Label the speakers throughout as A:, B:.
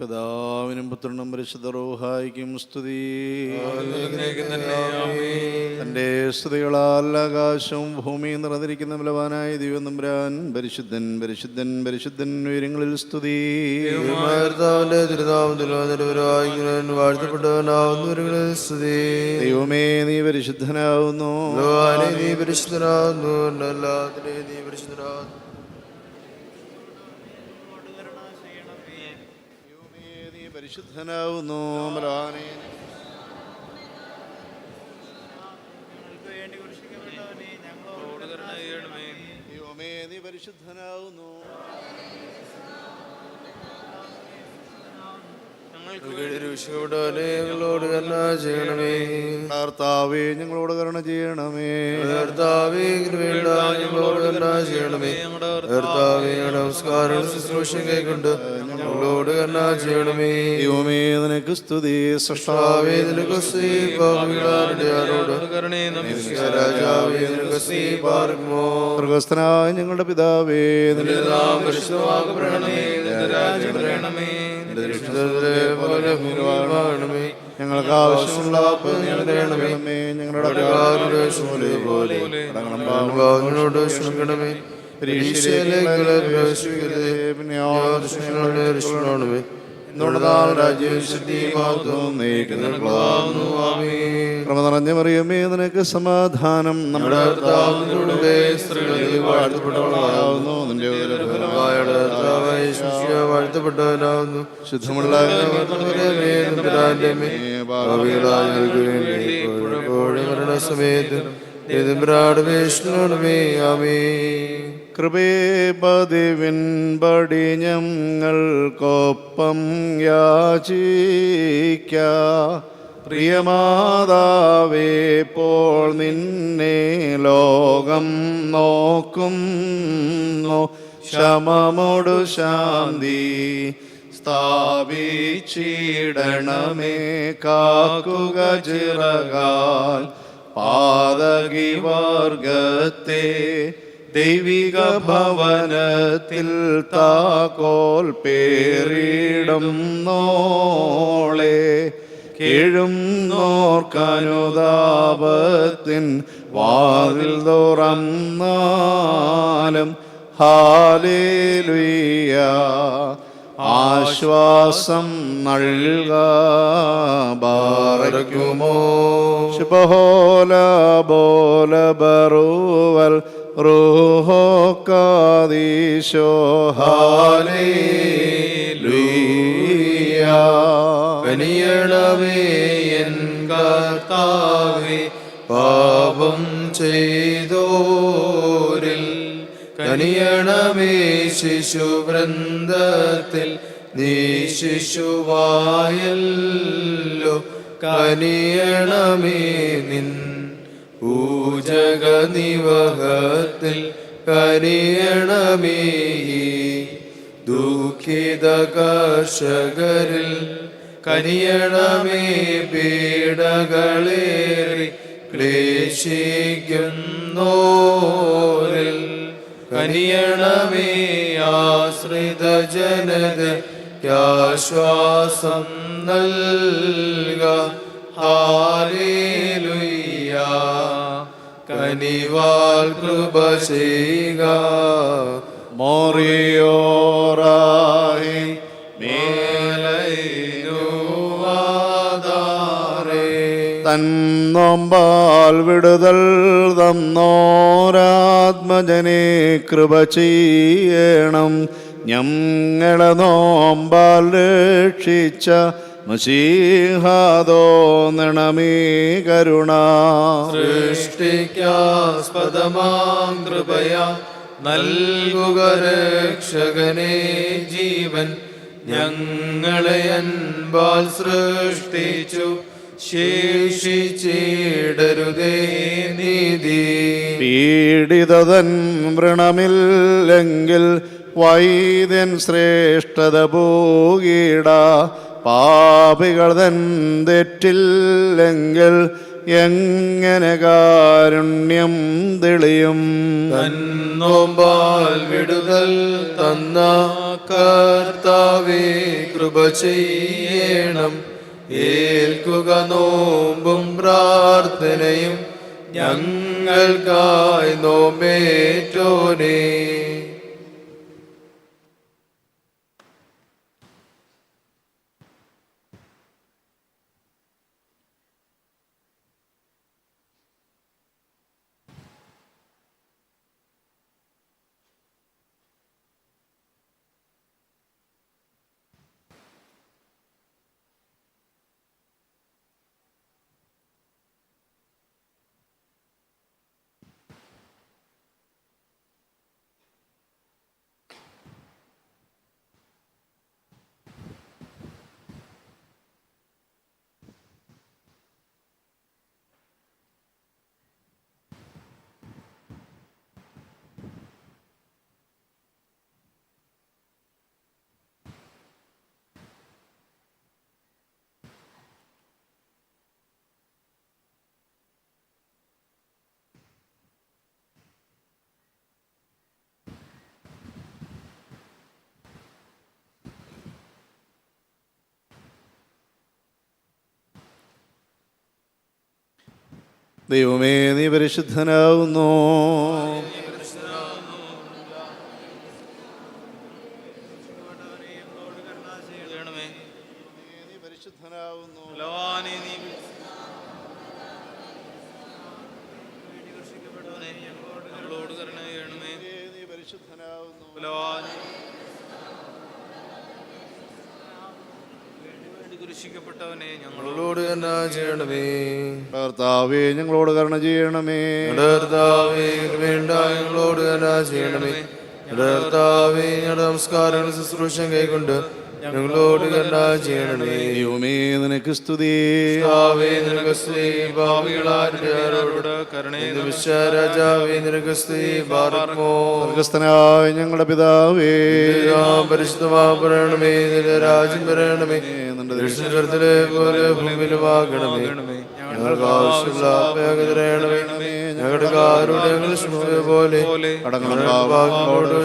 A: പിതാവിനും പുത്രനും പരിശുദ്ധ റോഹായിക്കും സ്തുതി. തന്റെ സ്തുതികളാൽ ആകാശവും ഭൂമിയും നിറഞ്ഞിരിക്കുന്ന ബലവാനായ ദൈവനമ്പുരാൻ പരിശുദ്ധൻ പരിശുദ്ധൻ പരിശുദ്ധൻ ഉയരങ്ങളിൽ സ്തുതി.
B: സ്തുതി.
A: ദൈവമേ നീ പരിശുദ്ധനാവുന്നു
B: നീ പരിശുദ്ധനാവുന്നു എല്ലാത്തിനെയും നീ പരിശുദ്ധനാകുന്നു
A: ദൈവമേ നീ പരിശുദ്ധനാവുന്നു ബലവാനേ ദൈവമേ നീ പരിശുദ്ധനാവുന്നു.
B: ഞങ്ങളോട് കരുണ ചെയ്യണമേ.
A: കർത്താവേ ഞങ്ങളോട് കരുണ ചെയ്യണമേ.
B: കർത്താവേ ഞങ്ങളോട് കരുണ ചെയ്യണമേ. കർത്താവേ നമസ്കാരം ശുശ്രൂഷ കൈക്കൊണ്ട് ഞങ്ങളോട് കരുണ ചെയ്യണമേ.
A: ദൈവമേ നിനക്ക് സ്തുതി.
B: കർത്താവേ നിനക്ക് പാപികളാരുടെ ആരോട് രാജാവേ നിനക്ക് സ്ത്രീ പാർക്കുമോ?
A: സ്വർഗസ്ഥനായ ഞങ്ങളുടെ പിതാവേ നിന്റെ
B: നാം പ്രണമേ. നിന്റെ രാജ്യം വരണമേ. പോലെ
A: ഞങ്ങൾക്ക് ആവശ്യമുള്ള ഞങ്ങളുടെ
B: പോലെ ക്ഷമിക്കണമേ
A: മറിയമേ നിനക്ക് സമാധാനം. നമ്മുടെ
B: വാഴ്ത്തപ്പെട്ടവളാകുന്നു.
A: നിന്റെ
B: വാഴ്ത്തപ്പെട്ടവനാകുന്നു.
A: ശുദ്ധമുള്ള
B: ഭാവികളായ ഞങ്ങൾക്ക് വേണ്ടി ഇപ്പോഴും മരണസമയത്ത് എതിരാടുമേ ആമേ
A: കൃപേ പതിവിൻപടി ഞങ്ങൾക്കൊപ്പം യാചിക്ക പ്രിയമാതാവേ പോൾ നിന്നെ ലോകം നോക്കുന്നു. ശമമോടു ശാന്തി സ്ഥാപിച്ചിടണമേ. കാക്കുക ചിറകാൽ പാതകി വർഗത്തെ ദൈവിക ഭവനത്തിൽ താക്കോൽ പേരിടും നോളെ കീഴും നോർക്കനുതാപത്തിൻ വാതിൽ തുറന്നാലും ഹാലേലുയ്യ. ആശ്വാസം നൽകുമോ ശുഭോല ബോല ബറുവൽ റൂഹോ കാദീശോ ഹാലേലുയ്യ
B: കനിയണമേ എൻ കർത്താവേ പാപം ചെയ്തോരിൽ. കനിയണമേ ശിശുവൃന്ദത്തിൽ നീ ശിശുവായല്ലോ. കനിയണമേ നിൻ പൂജക നിവഹത്തിൽ കരിയണമേ. ദുഃഖിത കർഷകരിൽ കരിയണമേ. പീഡകളേറി ക്ലേശിക്കുന്നോരിൽ കരിയണമേ. ആശ്രിത ജനത ശ്വാസം നൽക. ഹാലേലുയ്യ കനിവാൽ കൃപ ചെയ്യുക.
A: മോറിയോറായി തന്നോമ്പാൽ വിടുതൽ തന്നോരാത്മജനെ കൃപ ചെയ്യണം. ഞങ്ങളെ നോമ്പാൽ രക്ഷിച്ച മസീഹാദോ നണമേ കരുണ.
B: സൃഷ്ടിക്കാസ്പദമാം കൃപയ. നൽകുക രക്ഷകനെ ജീവൻ. ഞങ്ങളെ അൻപാൽ സൃഷ്ടിച്ചു. ശേഷിച്ചിടരുതേ നീതി.
A: പീഡിതൻ വ്രണമില്ലെങ്കിൽ വൈദ്യൻ ശ്രേഷ്ഠത പോകീട പാപികൾ തൻ തെറ്റില്ലെങ്കിൽ എങ്ങനെ കാരുണ്യം തെളിയും?
B: തന്നോമ്പാൽ വിടുതൽ തന്ന കർത്താവേ കൃപ ചെയ്യണം. ഏൽക്കുക നോമ്പും പ്രാർത്ഥനയും ഞങ്ങൾക്കായി നോമ്പേറ്റോനേ.
A: ദൈവമേ നീ പരിശുദ്ധനാവുന്നു നീ പരിശുദ്ധനാവുന്നു നീ പരിശുദ്ധനാവുന്നു
B: കുരിശിക്കപ്പെട്ടവനെ ഞങ്ങളോട് തന്നെ ചെയ്യണമേ
A: കർത്താവേ ഞങ്ങളോട് കരുണ ചെയ്യണമേ.
B: കർത്താവേ വേണ്ട ഞങ്ങളോട് ചെയ്യണമേ. കർത്താവേ ഞങ്ങളുടെ നമസ്കാരങ്ങൾ ശുശ്രൂഷ കൈകൊണ്ട് ഞങ്ങളോട് തന്നെ ചെയ്യണമേ.
A: ദൈവമേ നിനക്ക് സ്തുതി.
B: കർത്താവേ നിനക്ക് ഭാവികളാരോട് കരുണേ വിശ്വരാജാവേ നിനക്ക് സ്തുതി. ഭാരമോ
A: സ്വർഗസ്ഥനായ ഞങ്ങളുടെ പിതാവേ.
B: പരിശുദ്ധമാകണമേ നിന്റെ രാജ്യം വരണമേ നിന്റെ ദക്ഷിണത്തിലെ പോലെ ഞങ്ങൾക്ക് ആവശ്യമുള്ള അപേക്ഷ ഞങ്ങളുടെ പോലെ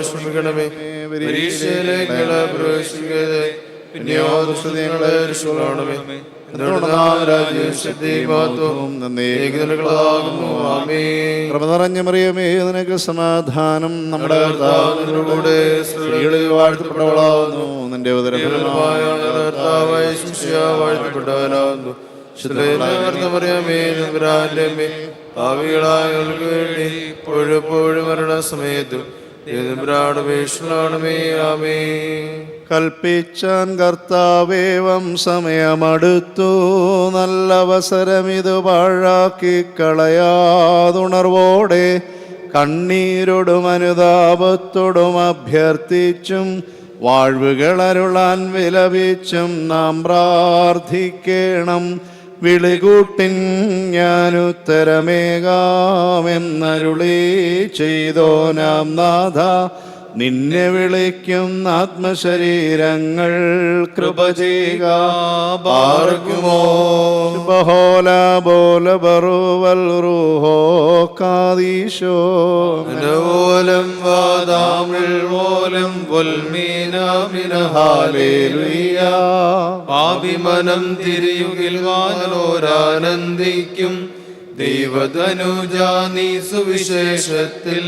B: ശ്രമിക്കണമേ പരീക്ഷയിലേക്ക് പ്രവേശിക്കരുത് പിന്നെയോ രക്ഷിക്കണമേ
A: കൃപ നിറഞ്ഞ മറിയമേ നിനക്ക് സമാധാനം നമ്മുടെ സ്ത്രീകളിൽ വാഴ്ത്തപ്പെട്ടവളാവുന്നു നിന്റെ ഉദരഫലമായ
B: വാഴ്ത്തപ്പെട്ടവനാകുന്നു. വേണ്ടി
A: കൽപ്പിച്ചാൻ കർത്താവേവം സമയമടുത്തു നല്ല അവസരമിതു പാഴാക്കി കളയാതുണർവോടെ കണ്ണീരോടും അനുതാപത്തോടും അഭ്യർത്ഥിച്ചും വാഴ്വുകളരുളാൻ വിലപിച്ചും നാം പ്രാർത്ഥിക്കണം. വിളികൂട്ടിൻ ഞാനുത്തരമേകാമെന്നരുളി ചെയ്തോ നാം നാഥ നിന്നെ വിളിക്കുന്ന ആത്മശരീരങ്ങൾ കൃപ ചെയ്യുക. പാർക്കുമോ? ബഹോല ബോല ബറുവൽ റൂഹോ കാദീശോ
B: ഓലം വാദാമിൽ പൊൽമീനാമിനഹാലേലുയ്യ. പാപിമനം തിരിയുകിൽ വാനോരാനന്ദിക്കും ദൈവതനുജ നീ സുവിശേഷത്തിൽ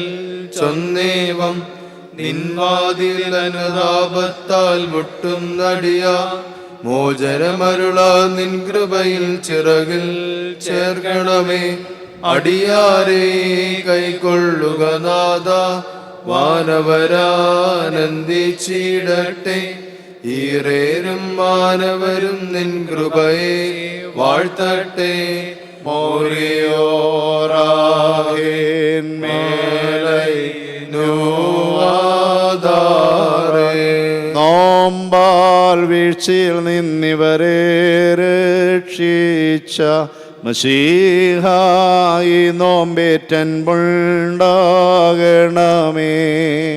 B: ചൊന്നേവം. നിൻവാതിൽ മുട്ടും മുട്ടുന്നടിയ മോചനമരുള നിൻ കൃപയിൽ ചിറകിൽ ചേർക്കണമേ. അടിയാരെ കൈക്കൊള്ളുക നാഥ വാനവരാനന്ദിച്ചിടട്ടെ ഈറേരും മാനവരും നിൻ കൃപയെ വാഴ്ത്തട്ടെ. മോറിയോറാഹേന്മേലൈ
A: നോമ്പാൽ വീഴ്ചയിൽ നിന്നിവരെ രക്ഷിച്ച മസീഹായി നോമ്പേറ്റൻ ഉണ്ടാകണമേ.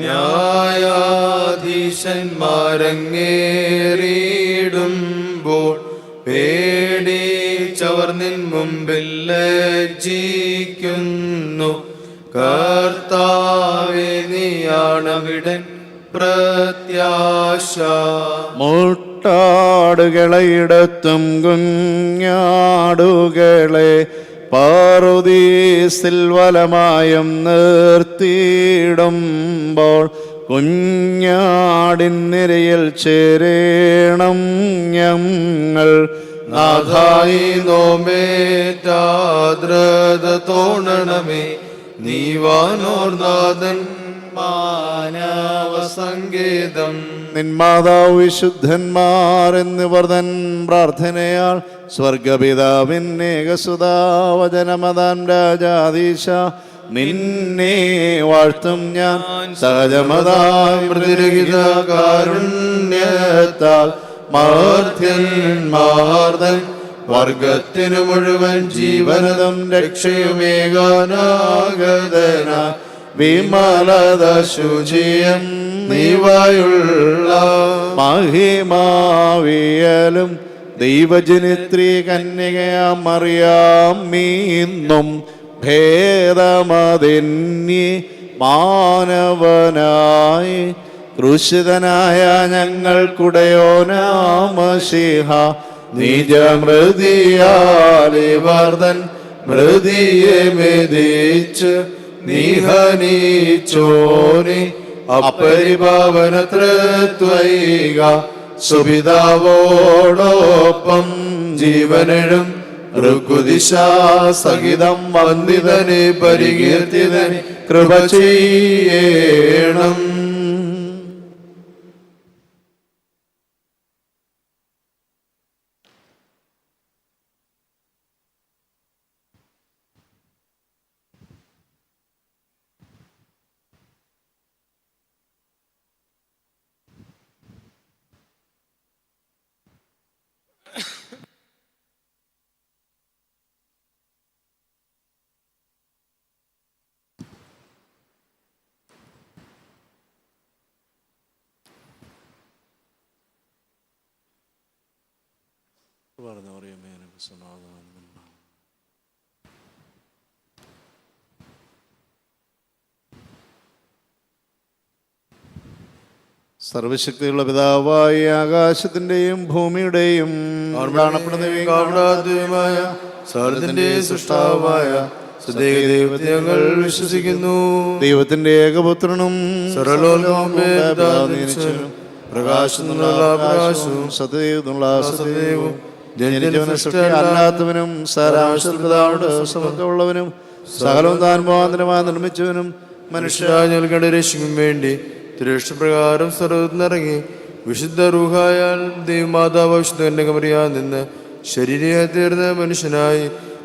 B: ന്യായാധീശന്മാരങ്ങേറിയിടുമ്പോൾ ചവർ നിൻ മുമ്പിൽ ലജ്ജിക്കുന്നു. കർത്താവേ വിടൻ പ്രത്യാശ.
A: മുട്ടാടുകളെയിടത്തും കുഞ്ഞാടുകളെ പാറുദീസിൽ വലമായും നിർത്തിയിടുമ്പോൾ കുഞ്ഞാടിൻ നിരയിൽ ചേരേണം ഞങ്ങൾ.
B: നാഥായി നോമേറ്റാദ്രത തോണണമേ. നീവാനോർനാഥൻ മാനവ സങ്കേതം
A: നിന്മാതാവ് വിശുദ്ധന്മാർ എന്നിവർ തൻ പ്രാർത്ഥനയാൽ സ്വർഗപിതാവിന്നേകസുതാവചനമതാൻ രാജാധീശ നിന്നെ വാഴ്ത്തും ഞാൻ സഹജമതായി കാരുണ്യത്താൽ കാരുണ്യത്താൽ മാർത്യന്മാർദൻ വർഗത്തിനു മുഴുവൻ ജീവനതും രക്ഷയുമേകാനാഗതന വിമലത ശുചിയം നീവായുള്ള മഹിമാവിയലും ദൈവജനിത്രി കന്യകയാ മീന്നും ഭേദമതിന്യേ മാനവനായി ക്രൂശിതനായ ഞങ്ങൾക്കുടയോനാമശിഹ നിജമൃതിയാലിവർദ്ധൻ മൃതിയെ മെതിച്ച് നിഹനീച്ചോനി അപരിഭാവന തൃത്വൈക സുപിതാവോടൊപ്പം ജീവനും ഋഗുദിശാസഹിതം വന്ദിതനെ പരികീർത്തിതനെ കൃപ സർവശക്തിയുള്ള പിതാവായ ആകാശത്തിന്റെയും ഭൂമിയുടെയും
B: കാണപ്പെടുന്നവയുമായ സർവത്തിന്റെ സൃഷ്ടാവായ ദൈവത്തെ വിശ്വസിക്കുന്നു.
A: ദൈവത്തിന്റെ ഏകപുത്രനും പ്രകാശം പ്രകാശവും ജനിച്ചവനും സൃഷ്ടി അല്ലാത്തവനും സാരാംശപിതാവുടെ സമത്വമുള്ളവനും സകലവും താൻ മുഖാന്തരമായി നിർമ്മിച്ചവനും മനുഷ്യ
B: രക്ഷിക്കും വേണ്ടി തിരക്ഷപ്രകാരം സർവത്തിനിറങ്ങി വിശുദ്ധ റൂഹായാൽ ദൈവമാതാവ് വിശുദ്ധ കമറിയാൽ നിന്ന് ശരീരയായി തീർന്ന മനുഷ്യനായി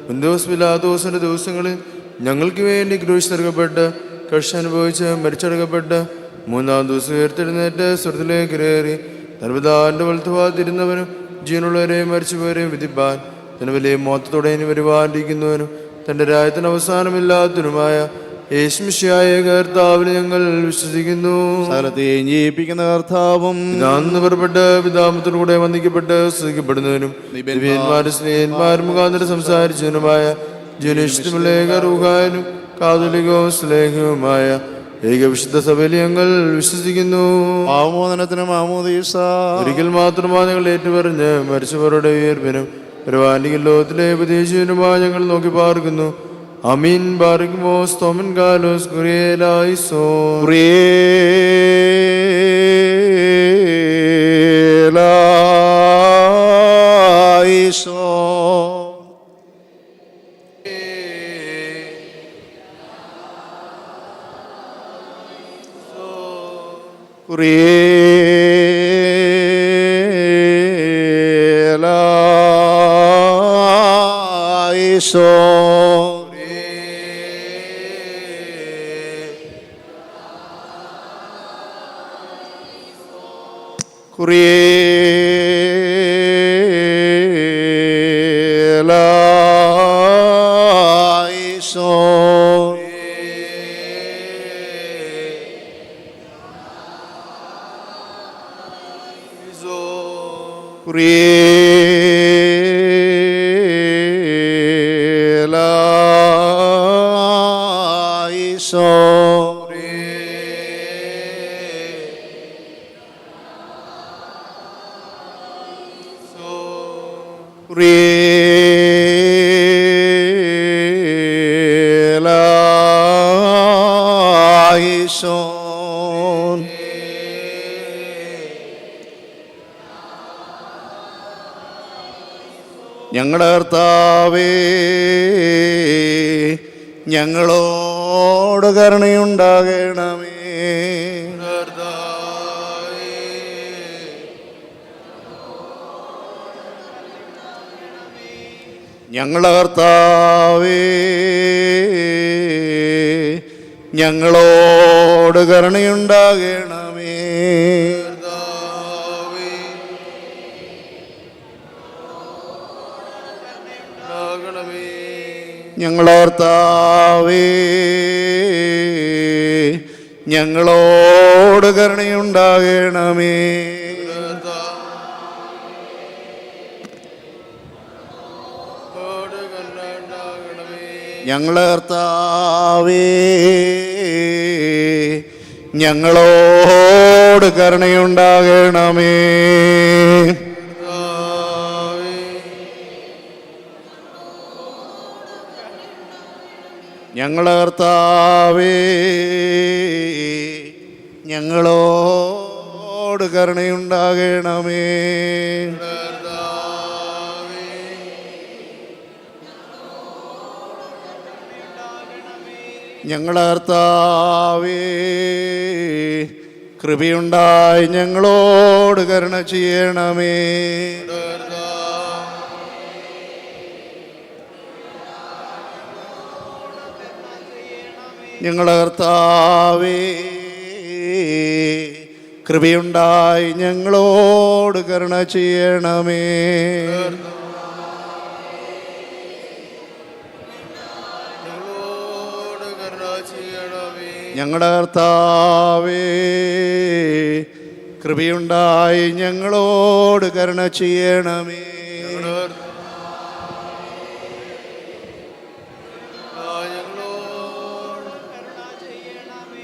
B: ബന്ധോസ് പിലാദോസിന്റെ ദിവസങ്ങളിൽ ഞങ്ങൾക്ക് വേണ്ടി ക്രൂശ് നൽകപ്പെട്ട് കക്ഷ അനുഭവിച്ച് മരിച്ചടക്കപ്പെട്ട് മൂന്നാം ദിവസം ഉയർത്തെഴുന്നേറ്റ് സ്വർത്തിലേക്ക് കയറി നർമ്മദാന്റെ വലുത്തുവാതിരുന്നവനും ജീവനുള്ളവരെയും മരിച്ചുപോരെയും വിധിപ്പാൻ. തന്റെ വലിയ മോത്തത്തോടെ ഇനി വരുവാനിരിക്കുന്നവനും തന്റെ രാജ്യത്തിന് അവസാനമില്ലാത്തതിനുമായ യേശ്മിശിയായ കർത്താവിൽ ഞങ്ങൾ വിശ്വസിക്കുന്നു.
A: ജയിപ്പിക്കുന്ന കർത്താവും
B: ഇതാന്ന് പുറപ്പെട്ട് പിതാമത്തോടു കൂടെ വന്ദിക്കപ്പെട്ട് സ്തുതിക്കപ്പെടുന്നവനും ദിവ്യന്മാരും സ്നേഹന്മാരും മുഖാന്തരം സംസാരിച്ചതിനുമായ ജനിഷ്ടമുള്ള റൂഹാനും കാതുലികവും സ്നേഹവുമായ ഏകവിശുദ്ധ സഭയിൽ ഞങ്ങൾ വിശ്വസിക്കുന്നു.
A: ആമോദനത്തിനും ആമോദീസ.
B: ഒരിക്കൽ മാത്രമാണ് ഞങ്ങൾ ഏറ്റുപറഞ്ഞ് മരിച്ചവരുടെ ഉയർപ്പിനും പരിപാലിക്കൽ ലോകത്തിലെ ഉപദേശിവനുമായി ഞങ്ങൾ നോക്കി പാർക്കുന്നു. അമീൻ ബാറിക്കുമോ സ്തോമൻ കാലോസ് കുറിയേലായിസോ
A: ഈശോ Cristo. Curie. കുറേലായിസോൻ ഞങ്ങളുടെ കർത്താവേ ഞങ്ങളോട് കരുണയുണ്ടാകണം ഞങ്ങളുടെ കർത്താവേ ഞങ്ങളോട് കരുണയുണ്ടാകണമേ. ഞങ്ങളുടെ കർത്താവേ ഞങ്ങളോട് കരുണയുണ്ടാകണമേ. ഞങ്ങളുടെ കർത്താവേ ഞങ്ങളോട് കരുണയുണ്ടാകണമേ. ഞങ്ങളേർത്താവേ. ഞങ്ങളോട് കരുണയുണ്ടാകണമേ. ഞങ്ങളുടെ കർത്താവേ കൃപയുണ്ടായി ഞങ്ങളോട് കരുണ ചെയ്യണമേ. ഞങ്ങളെ കർത്താവേ കൃപയുണ്ടായി ഞങ്ങളോട് കരുണ ചെയ്യണമേ. ഞങ്ങളുടെ കർത്താവേ കൃപയുണ്ടായി ഞങ്ങളോട് കരുണ ചെയ്യണമേ.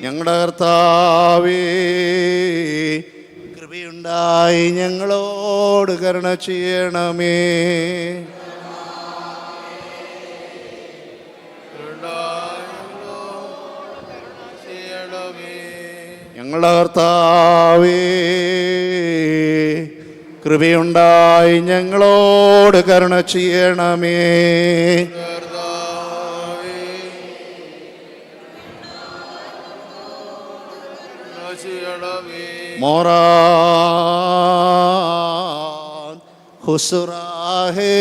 A: ഞങ്ങളുടെ കർത്താവേ കൃപയുണ്ടായി ഞങ്ങളോട് കരുണ ചെയ്യണമേ. ഞങ്ങളുടെ കർത്താവേ കൃപയുണ്ടായി ഞങ്ങളോട് കരുണ ചെയ്യണമേ. മോറാ ഹുസുറാഹേ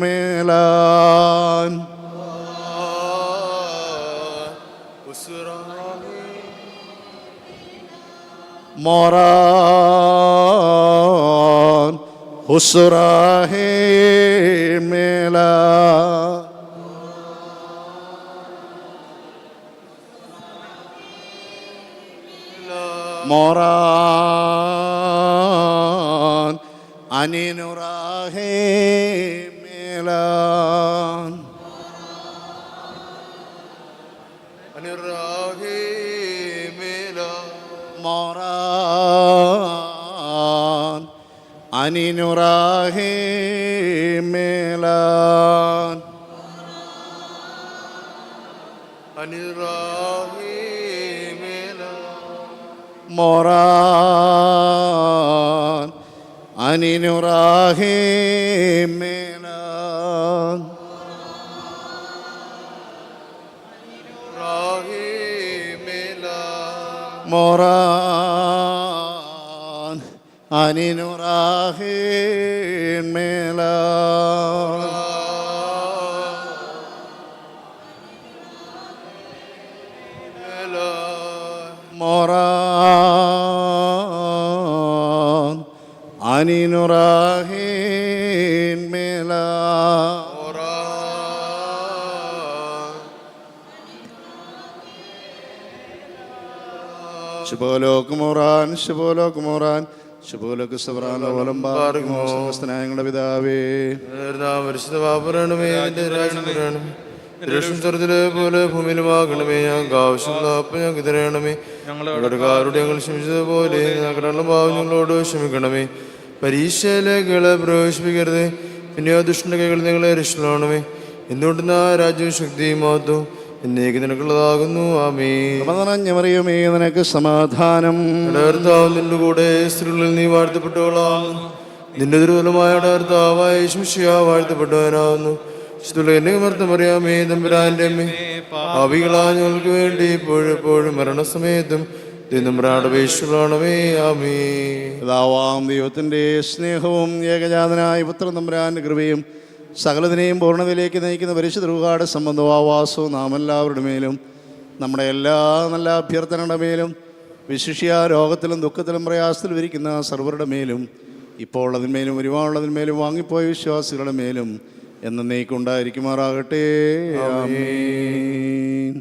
A: മേലാൻ. മോറാൻ ഹുസുറാഹേ മേലാൻ മോറാൻ അനിനുറാഹേ മേലാൻ അനിനുറാഹേ മേലാൻ മോറാൻ അനിനുറാഹേ മേലാൻ മോറാൻ അനിനുറാഹേ മേലാൻ മോറാൻ അനിനുറാഹേ മേലാൻ ശുഭോലോക് മോറാൻ ശുഭോലോക് മോറാൻ ശുഭോലോക് സബ്രാനോലം ഞങ്ങളുടെ പിതാവേ.
B: പരിശുദ്ധ പാപരണമേ അതിന്റെ രാജ്യം വരണമേ ദൃഷ്ടി സ്വർത്തിലെ പോലെ ഭൂമിയിലുമാകണമേ ഞങ്ങൾക്ക് ആവശ്യമുള്ള അപ്പം ഞങ്ങൾക്ക് തരണമേ. ഞങ്ങളുടെ കാരുടെ ഞങ്ങൾ ക്ഷമിച്ചതുപോലെ ഞങ്ങളുടെ ഭാവം ഞങ്ങളോട് ക്ഷമിക്കണമേ. പരീക്ഷയിലേക്കുകളെ പ്രവേശിപ്പിക്കരുത്. പിന്നെയോ ദുഷ്ടന്റെ കൈകൾ നിങ്ങളെ രക്ഷിക്കണമേ. എന്തുകൊണ്ടെന്നാ രാജ്യവും ശക്തിയും മഹത്വം എന്നേക്ക് നിനക്കുള്ളതാകുന്നു. ആമേ
A: മറിയമേ നിനക്ക് സമാധാനം.
B: നിന്റെ കൂടെ സ്ത്രീകളിൽ നീ വാഴ്ത്തപ്പെട്ടവളാകുന്നു നിന്റെ ദുർബലമായ കർത്താവായ ശുഷ്യ വാഴ്ത്തപ്പെട്ടവനാവുന്നു മർത്തമറിയാമേ തമ്പുരാന്റെ അമ്മേ. അവികളാ ഞങ്ങൾക്ക് വേണ്ടി ഇപ്പോഴും എപ്പോഴും മരണസമയത്തും
A: ദൈവത്തിന്റെ സ്നേഹവും ഏകജാതനായ പുത്രൻ തമ്പുരാന്റെ കൃപയും സകലതിനെയും പൂർണതയിലേക്ക് നയിക്കുന്ന പരിശുദ്ധ രൂപാട് ആവാസവും നാം എല്ലാവരുടെ മേലും നമ്മുടെ എല്ലാ നല്ല അഭ്യർത്ഥനയുടെ മേലും വിശിഷ്യ രോഗത്തിലും ദുഃഖത്തിലും പ്രയാസത്തിലും ഇരിക്കുന്ന സർവരുടെ മേലും ഇപ്പോൾ ഉള്ളതിന്മേലും ഒരുപാടുള്ളതിന്മേലും വാങ്ങിപ്പോയ വിശ്വാസികളുടെ മേലും എന്നേക്കുണ്ടായിരിക്കുമാറാകട്ടെ ആമേൻ.